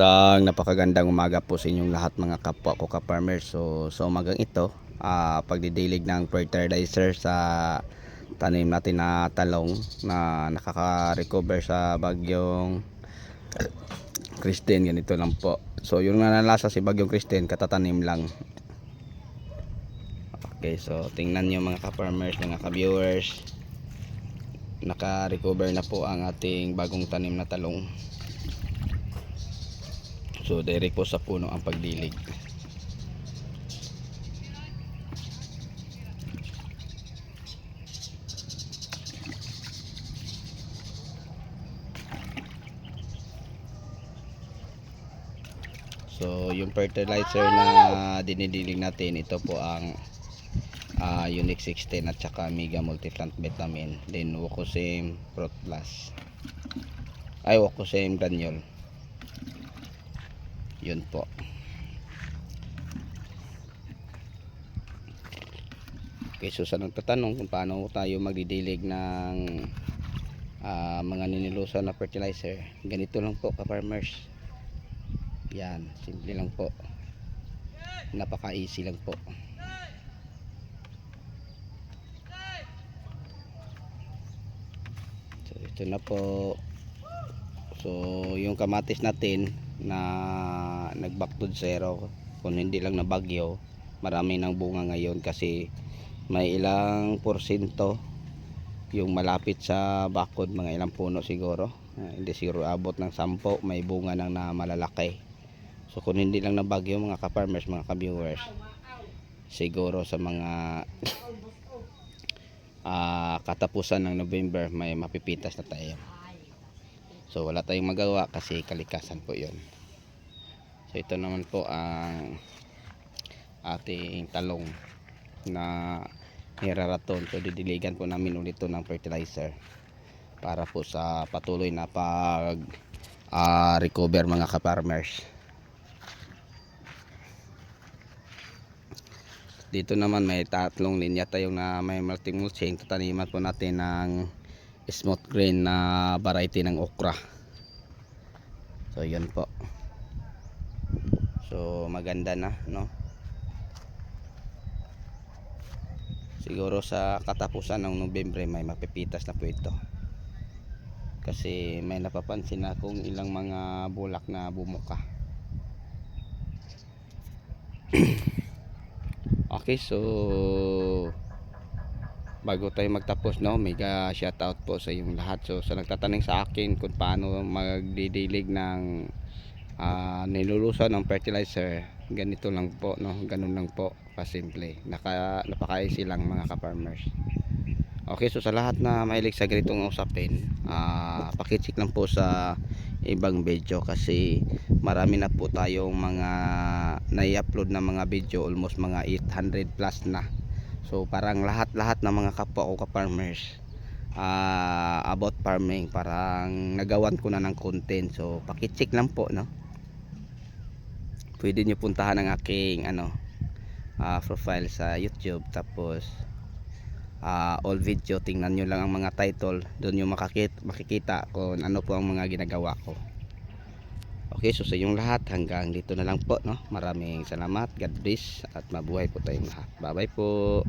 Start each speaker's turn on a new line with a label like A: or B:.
A: Isang napakagandang umaga po sa inyong lahat mga kapwa ko ka-farmers. So sa umagang ito, ah, pagdidilig ng fertilizer sa tanim natin na talong na nakaka-recover sa bagyong Christine. Ganito lang po. So yung nanalasa si bagyong Christine, katatanim lang. Okay, so tingnan nyo mga ka-farmers, mga ka-viewers. Naka-recover na po ang ating bagong tanim na talong. So direct po sa puno ang pagdilig. So yung fertilizer na dinidilig natin ito po ang ah, Unique 16 at saka Mega Multiplant Vitamin then Wokosim Prot Plus ay Wokosim Granule yun po. Okay so sa nagtatanong kung paano tayo magdidilig ng ah, mga ninilusaw na fertilizer ganito lang po ka farmers yan simple lang po. Napaka easy lang po. So ito na po. So yung kamatis natin na nag zero. Kung hindi lang na bagyo marami ng bunga ngayon kasi may ilang porsyento yung malapit sa bakod mga ilang puno siguro. Ah, hindi siguro abot ng sampo may bunga nang na malalaki. So kung hindi lang na bagyo mga ka-farmers mga ka-viewers siguro sa mga ah, katapusan ng November may mapipitas na tayo so wala tayong magawa kasi kalikasan po yon so ito naman po ang ating talong na hiraraton so didiligan po namin ulit ito ng fertilizer para po sa patuloy na pag ah, recover mga ka-farmers. Dito naman may tatlong linya tayong na may multi-mulching. Tataniman po natin ng smooth grain na variety ng okra. So yun po. So maganda na no? Siguro sa katapusan ng Nobyembre may mapipitas na po ito. Kasi may napapansin na kung ilang mga bulak na bumuka. Okay so bago tayo magtapos no? Mega shoutout po sa inyong lahat. So sa nagtatanong sa akin kung paano magdidilig ng ah, nilulusaw ng fertilizer ganito lang po no? Ganun lang po kasimple. Naka napaka-easy lang mga ka-farmers. Okay so sa lahat na mahilig sa ganitong usapin ah pakicheck lang po sa ibang video kasi marami na po tayong mga nai-upload na mga video almost mga 800 plus na so parang lahat-lahat ng mga kapwa ko ka-farmers ah, about farming parang nagawan ko na ng content. So pakicheck lang po no? Pwede nyo puntahan ang aking ano ah, profile sa youtube. Tapos ah, all video tingnan nyo lang ang mga title. Doon nyo makakit, makikita kung ano po ang mga ginagawa ko okay so sa inyong lahat. Hanggang dito na lang po no? Maraming salamat. God bless at mabuhay po tayong lahat. Bye bye po